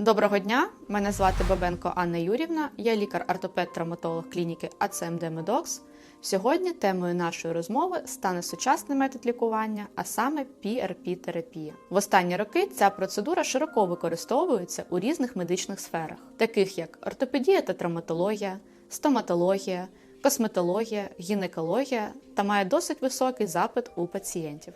Доброго дня, мене звати Бабенко Анна Юрівна, я лікар-ортопед-травматолог клініки АЦМД Медокс. Сьогодні темою нашої розмови стане сучасний метод лікування, а саме PRP-терапія. В останні роки ця процедура широко використовується у різних медичних сферах, таких як ортопедія та травматологія, стоматологія, косметологія, гінекологія та має досить високий запит у пацієнтів.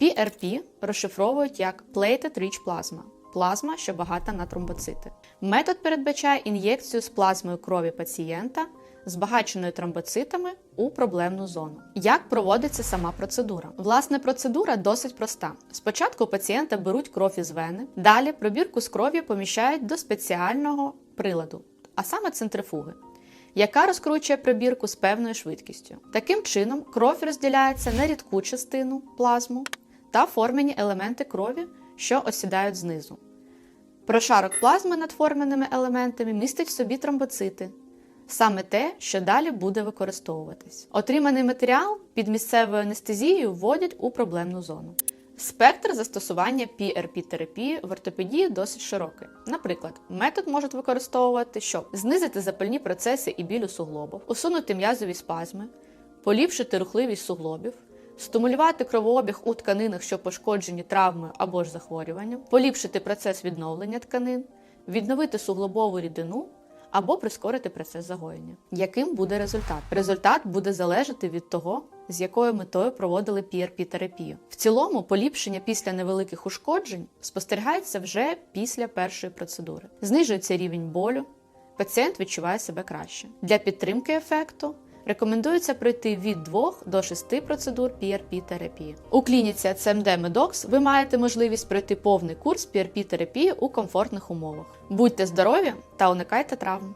PRP розшифровують як Plated Rich Plasma – плазма, що багата на тромбоцити. Метод передбачає ін'єкцію з плазмою крові пацієнта, збагаченою тромбоцитами у проблемну зону. Як проводиться сама процедура? Власне, процедура досить проста. Спочатку пацієнта беруть кров із вени, далі пробірку з крові поміщають до спеціального приладу, а саме центрифуги яка розкручує пробірку з певною швидкістю. Таким чином, кров розділяється на рідку частину плазму та формені елементи крові, що осідають знизу. Прошарок плазми над форменими елементами містить в собі тромбоцити. Саме те, що далі буде використовуватись. Отриманий матеріал під місцевою анестезією вводять у проблемну зону. Спектр застосування PRP-терапії в ортопедії досить широкий. Наприклад, метод можуть використовувати, щоб знизити запальні процеси і біль у суглобах, усунути м'язові спазми, поліпшити рухливість суглобів, стимулювати кровообіг у тканинах, що пошкоджені травмою або ж захворюванням, поліпшити процес відновлення тканин, відновити суглобову рідину або прискорити процес загоєння. Яким буде результат? Результат буде залежати від того, з якою метою проводили PRP-терапію. В цілому, поліпшення після невеликих ушкоджень спостерігається вже після першої процедури. Знижується рівень болю, пацієнт відчуває себе краще. Для підтримки ефекту рекомендується пройти від 2 до 6 процедур PRP-терапії. У клініці CMD Medox ви маєте можливість пройти повний курс PRP-терапії у комфортних умовах. Будьте здорові та уникайте травм!